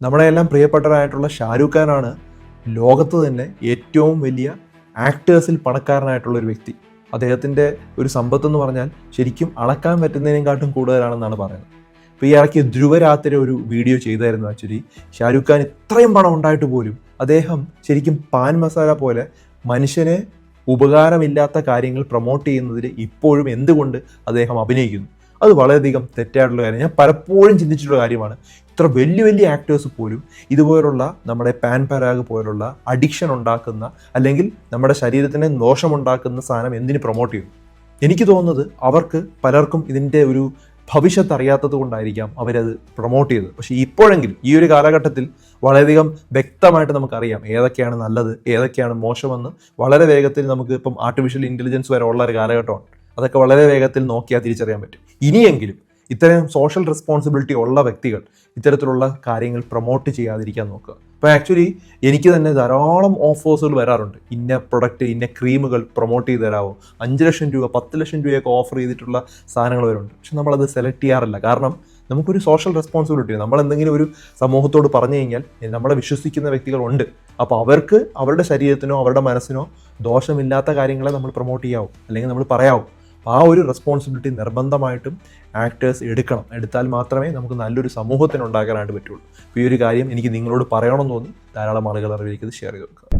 നമ്മുടെ എല്ലാം പ്രിയപ്പെട്ടവരായിട്ടുള്ള ഷാരൂഖ് ഖാനാണ് ലോകത്ത് തന്നെ ഏറ്റവും വലിയ ആക്ടേഴ്സിൽ പണക്കാരനായിട്ടുള്ള ഒരു വ്യക്തി. അദ്ദേഹത്തിന്റെ ഒരു സമ്പത്ത് എന്ന് പറഞ്ഞാൽ ശരിക്കും അളക്കാൻ പറ്റുന്നതിനെക്കാട്ടും കൂടുതലാണെന്നാണ് പറയുന്നത്. ഇപ്പോൾ ഈ ഇറക്കിയ ധ്രുവരാത്രി ഒരു വീഡിയോ ചെയ്തായിരുന്നു ആക്ച്വലി. ഷാരൂഖ് ഖാൻ ഇത്രയും പണം ഉണ്ടായിട്ട് പോലും അദ്ദേഹം ശരിക്കും പാൻ മസാല പോലെ മനുഷ്യനെ ഉപകാരമില്ലാത്ത കാര്യങ്ങൾ പ്രൊമോട്ട് ചെയ്യുന്നതിൽ ഇപ്പോഴും എന്തുകൊണ്ട് അദ്ദേഹം അഭിനയിക്കുന്നു? അത് വളരെയധികം തെറ്റായിട്ടുള്ള കാര്യം. ഞാൻ പലപ്പോഴും ചിന്തിച്ചിട്ടുള്ള കാര്യമാണ്. ഇത്ര വലിയ വലിയ ആക്ടേഴ്സ് പോലും ഇതുപോലുള്ള നമ്മുടെ പാൻ പരാഗ് പോലുള്ള അഡിക്ഷൻ ഉണ്ടാക്കുന്ന അല്ലെങ്കിൽ നമ്മുടെ ശരീരത്തിന് ദോഷമുണ്ടാക്കുന്ന സാധനം എന്തിന് പ്രൊമോട്ട് ചെയ്യും? എനിക്ക് തോന്നുന്നത് അവർക്ക് പലർക്കും ഇതിന്റെ ഒരു ഭവിഷ്യത്ത് അറിയാത്തത് കൊണ്ടായിരിക്കാം അവരത് പ്രൊമോട്ട് ചെയ്തത്. പക്ഷേ ഇപ്പോഴെങ്കിലും ഈ ഒരു കാലഘട്ടത്തിൽ വളരെയധികം വ്യക്തമായിട്ട് നമുക്കറിയാം ഏതൊക്കെയാണ് നല്ലത് ഏതൊക്കെയാണ് മോശമെന്ന് വളരെ വേഗത്തിൽ നമുക്ക് ഇപ്പം ആർട്ടിഫിഷ്യൽ ഇന്റലിജൻസ് വരെ ഉള്ള ഒരു കാലഘട്ടമാണ്. അതൊക്കെ വളരെ വേഗത്തിൽ നോക്കിയാൽ തിരിച്ചറിയാൻ പറ്റും. ഇനിയെങ്കിലും ഇത്തരം സോഷ്യൽ റെസ്പോൺസിബിലിറ്റി ഉള്ള വ്യക്തികൾ ഇത്തരത്തിലുള്ള കാര്യങ്ങൾ പ്രൊമോട്ട് ചെയ്യാതിരിക്കാൻ നോക്കുക. ഇപ്പോൾ ആക്ച്വലി എനിക്ക് തന്നെ ധാരാളം ഓഫേഴ്സുകൾ വരാറുണ്ട്. ഇന്ന പ്രൊഡക്റ്റ് ഇന്ന ക്രീമുകൾ പ്രൊമോട്ട് ചെയ്ത് തരാമോ അഞ്ച് ലക്ഷം രൂപ പത്ത് ലക്ഷം രൂപയൊക്കെ ഓഫർ ചെയ്തിട്ടുള്ള സാധനങ്ങൾ വരുന്നുണ്ട്. പക്ഷെ നമ്മളത് സെലക്ട് ചെയ്യാറില്ല. കാരണം നമുക്കൊരു സോഷ്യൽ റെസ്പോൺസിബിലിറ്റി നമ്മൾ എന്തെങ്കിലും ഒരു സമൂഹത്തോട് പറഞ്ഞു കഴിഞ്ഞാൽ നമ്മളെ വിശ്വസിക്കുന്ന വ്യക്തികളുണ്ട് അപ്പോൾ അവർക്ക് അവരുടെ ശരീരത്തിനോ അവരുടെ മനസ്സിനോ ദോഷമില്ലാത്ത കാര്യങ്ങളെ നമ്മൾ പ്രൊമോട്ട് ചെയ്യാവും? അല്ലെങ്കിൽ നമ്മൾ പറയാവും? അപ്പോൾ ആ ഒരു റെസ്പോൺസിബിലിറ്റി നിർബന്ധമായിട്ടും ആക്ടേഴ്സ് എടുക്കണം. എടുത്താൽ മാത്രമേ നമുക്ക് നല്ലൊരു സമൂഹത്തിന് ഉണ്ടാക്കാനായിട്ട് പറ്റുള്ളൂ. ഈ ഒരു കാര്യം എനിക്ക് നിങ്ങളോട് പറയണമെന്ന് തോന്നി. ധാരാളം ആളുകൾ അറിവിലേക്ക് ഷെയർ ചെയ്ത് കൊടുക്കുക.